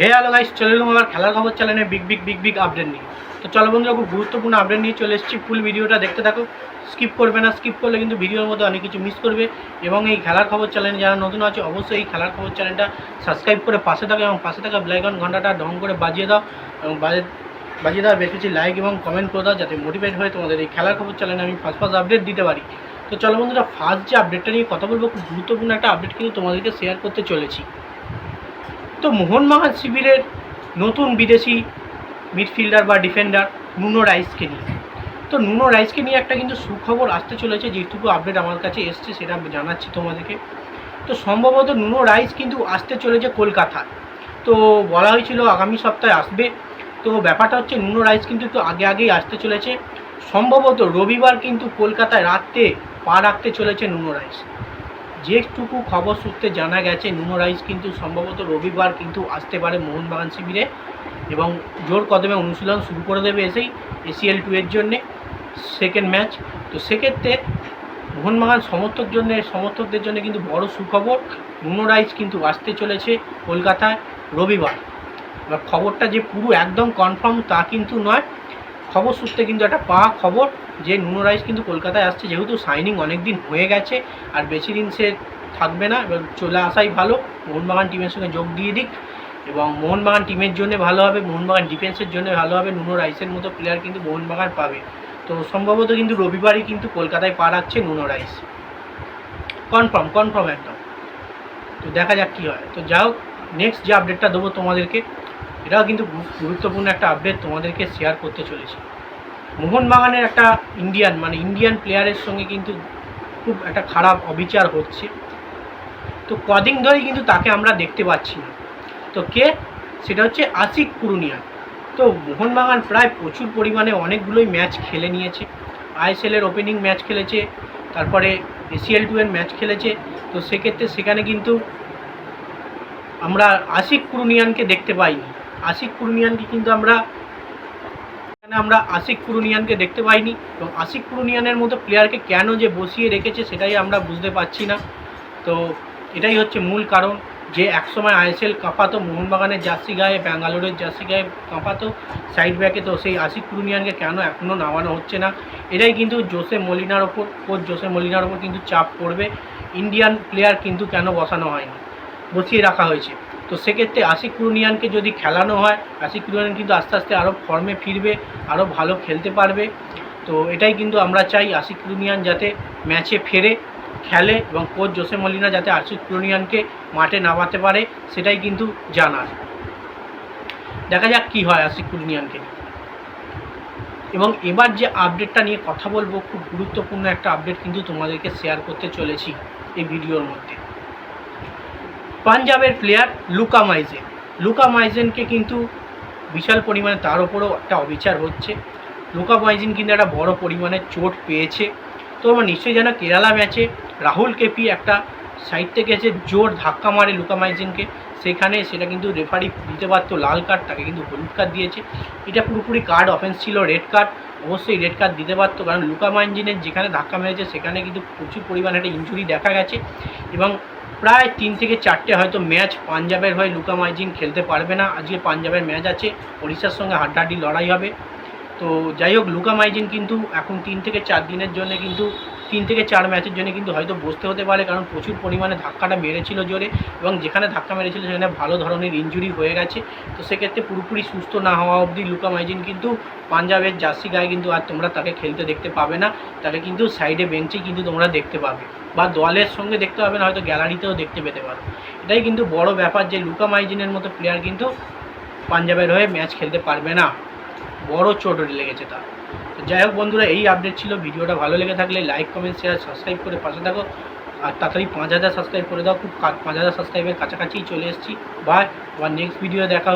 হে hello guys, চলে এলাম আমার খেলার খবর চ্যানেলে big big big big update নিয়ে। তো চলো বন্ধুরা, খুব গুরুত্বপূর্ণ আপডেট নিয়ে চলে এসেছি। ফুল ভিডিওটা দেখতে থাকো। স্কিপ করবে না স্কিপ করলে কিন্তু ভিডিওর মধ্যে অনেক কিছু মিস করবে। এবং এই খেলার খবর চ্যানেলে যারা নতুন আছে, অবশ্যই এই খেলার খবর চ্যানেলটা সাবস্ক্রাইব করে পাশে থাকো এবং পাশে থাকা ব্লাইকন ঘন্টাটা ডং করে বাজিয়ে দাও। এবং বাজে, বাজিয়ে দাও, বেশ কিছু লাইক এবং কমেন্ট করে দাও, যাতে মোটিভেট হয়ে তোমাদের এই খেলার খবর চ্যানেলে আমি ফার্স্ট ফার্স্ট আপডেট দিতে পারি। তো চলো বন্ধুরা ফার্স্ট যে আপডেটটা নিয়ে কথা বলব, খুব গুরুত্বপূর্ণ একটা আপডেট কিন্তু তোমাদেরকে শেয়ার করতে চলেছি। তো মোহনবাগান শিবিরের নতুন বিদেশি মিডফিল্ডার বা ডিফেন্ডার নুনো রাইসকে নিয়ে। তো নুনো রাইসকে নিয়ে একটা কিন্তু সুখবর আসতে চলেছে যেটুকু আপডেট আমার কাছে এসছে সেটা জানাচ্ছি তোমাদেরকে। তো সম্ভবত নুনো রাইস কিন্তু আসতে চলেছে কলকাতায় তো বলা হয়েছিল আগামী সপ্তাহে আসবে। তো ব্যাপারটা হচ্ছে নুনো রাইস কিন্তু একটু আগে আগেই আসতে চলেছে। সম্ভবত রবিবার কিন্তু কলকাতায় রাত্রে পা রাখতে চলেছে নুনো রাইস। যেটুকু খবর সূত্রে জানা গেছে, নুনো রাইস কিন্তু সম্ভবত রবিবার কিন্তু আসতে পারে মোহনবাগান শিবিরে এবং জোর কদমে অনুশীলন শুরু করে দেবে এসেই এসিএল টু এর জন্যে সেকেন্ড ম্যাচ তো সেক্ষেত্রে মোহনবাগান সমর্থক জন্য, সমর্থকদের জন্য কিন্তু বড় সুখবর, নুনো রাইস কিন্তু আসতে চলেছে কলকাতায় রবিবার। এবার খবরটা যে পুরো একদম কনফার্ম তা কিন্তু নয় খবর সূত্রে, কিন্তু একটা পাওয়া খবর যে নুনো রাইস কিন্তু কলকাতায় আসছে, যেহেতু সাইনিং অনেক দিন হয়ে গেছে, আর বেশি দিন সে থাকবে না, এবার চলে আসাই ভালো। মোহনবাগান টিমের সঙ্গে যোগ দিয়ে দিক, এবং মোহনবাগান টিমের জন্য ভালো হবে, মোহনবাগান ডিফেন্সের জন্য ভালো হবে, নুনো রাইসের মতো প্লেয়ার কিন্তু মোহনবাগান পাবে। তো সম্ভবত কিন্তু রবিবারই কিন্তু কলকাতায় পা রাখছে নুনো রাইস। কনফার্ম কনফার্ম একদম। তো দেখা যাক কী হয়। তো যাই হোক নেক্সট যে আপডেটটা দেবো তোমাদেরকে এটাও কিন্তু গুরুত্বপূর্ণ একটা আপডেট তোমাদেরকে শেয়ার করতে চলেছি। মোহনবাগানের একটা ইন্ডিয়ান মানে ইন্ডিয়ান প্লেয়ারের সঙ্গে কিন্তু খুব একটা খারাপ অবিচার হচ্ছে। তো কদিন ধরেই কিন্তু তাকে আমরা দেখতে পাচ্ছি না। তো কে? সেটা হচ্ছে আশিক পুরুনিয়া। তো মোহনবাগান প্রায় প্রচুর পরিমাণে অনেকগুলোই ম্যাচ খেলে নিয়েছে। আইএসএলের ওপেনিং ম্যাচ খেলেছে, তারপরে এসিএল টু এর ম্যাচ খেলেছে। তো সেক্ষেত্রে সেখানে কিন্তু আমরা আশিক পুরুনিয়ানকে দেখতে পাইনি। আশিক পুরুনিয়ানকে কিন্তু আমরা, এখানে আমরা আশিক পুরুনিয়ানকে দেখতে পাইনি। এবং আশিক পুরুনিয়ানের মতো প্লেয়ারকে কেন যে বসিয়ে রেখেছে সেটাই আমরা বুঝতে পারছি না। তো এটাই হচ্ছে মূল কারণ যে একসময় আইএসএল কাঁপাতো, মোহনবাগানের জার্সি গায়ে, ব্যাঙ্গালোরের জার্সি গায়ে কাঁপাতো সাইড ব্যাকে তো সেই আশিক পুরুনিয়ানকে কেন এখনও নামানো হচ্ছে না। এটাই কিন্তু জোসে মলিনার ওপর, কোচ জোসে মলিনার ওপর কিন্তু চাপ পড়বে। ইন্ডিয়ান প্লেয়ার কিন্তু কেন বসানো হয়নি? বসিয়ে রাখা হয়েছে। তো সেক্ষেত্রে আশিক কুরুনিয়ানকে যদি খেলানো হয়, আশিক কুরুনিয়ান কিন্তু আস্তে আস্তে আরও ফর্মে ফিরবে আরও ভালো খেলতে পারবে। তো এটাই কিন্তু আমরা চাই আশিক কুরুনিয়ান যাতে ম্যাচে ফেরে, খেলে এবং কোচ জোসে মলিনা যাতে আশিক কুরুনিয়ানকে মাঠে নামাতে পারে, সেটাই কিন্তু জানার। দেখা যাক কী হয় আশিক কুরুনিয়ানকে। এবং এবার যে আপডেটটা নিয়ে কথা বলব, খুব গুরুত্বপূর্ণ একটা আপডেট কিন্তু তোমাদেরকে শেয়ার করতে চলেছি এই ভিডিওর মধ্যে। পাঞ্জাবের প্লেয়ার লুকা মাইজেন। লুকা মাইজেনকে কিন্তু বিশাল পরিমাণে তার ওপরেও একটা অবিচার হচ্ছে। লুকা মাইজেন কিন্তু একটা বড় পরিমাণে চোট পেয়েছে। তো আমার নিশ্চয়ই জানা কেরালা ম্যাচে রাহুল কেপি একটা সাইড থেকে এসে জোর ধাক্কা মারে লুকা মাইজেনকে। সেখানে সেটা কিন্তু রেফারি দিতে পারতো লাল কার্ড তাকে কিন্তু হলুদ কার্ড দিয়েছে। এটা পুরোপুরি কার্ড অফেন্স ছিল রেড কার্ড অবশ্যই রেড কার্ড দিতে পারতো কারণ লুকা মাইজিনের যেখানে ধাক্কা মেরেছে, সেখানে কিন্তু প্রচুর পরিমাণে একটা ইঞ্জুরি দেখা গেছে। এবং প্রায় তিন থেকে চারটে হয়তো ম্যাচ পাঞ্জাবের হয়ে লুকা মাইজিন খেলতে পারবে না। আজকে পাঞ্জাবের ম্যাচ আছে, ওড়িশার সঙ্গে হাড্ডাহাড্ডি লড়াই হবে। তো যাই হোক লুকা মাইজিন কিন্তু এখন তিন থেকে চার দিনের জন্য কিন্তু, তিন থেকে চার ম্যাচের জন্য কিন্তু হয়তো বসতে হতে পারে, কারণ প্রচুর পরিমাণে ধাক্কাটা মেরেছিল জোরে এবং যেখানে ধাক্কা মেরেছিল সেখানে ভালো ধরনের ইঞ্জুরি হয়ে গেছে। তো সেক্ষেত্রে পুরোপুরি সুস্থ না হওয়া অবধি লুকা মাইজিন কিন্তু পাঞ্জাবের জার্সি গায়ে কিন্তু আর তোমরা তাকে খেলতে দেখতে পাবে না, তাকে কিন্তু সাইডে বেঞ্চেই কিন্তু তোমরা দেখতে পাবে বা দলের সঙ্গে দেখতে পাবে না, হয়তো গ্যালারিতেও দেখতে পেতে পারো। এটাই কিন্তু বড় ব্যাপার যে লুকা মাইজিনের মতো প্লেয়ার কিন্তু পাঞ্জাবের হয়ে ম্যাচ খেলতে পারবে না। বড় চোট লেগেছে তার যাই হোক বন্ধুরা, এই আপডেট ছিল। ভিডিওটা ভালো লেগে থাকলে লাইক কমেন্ট শেয়ার সাবস্ক্রাইব করে পাশে থাকো। আর তাড়াতাড়ি পাঁচ হাজার সাবস্ক্রাইব করে দাও। খুব পাঁচ হাজার সাবস্ক্রাইবের কাছাকাছি চলে এসেছি। বাই আবার নেক্সট ভিডিও দেখা।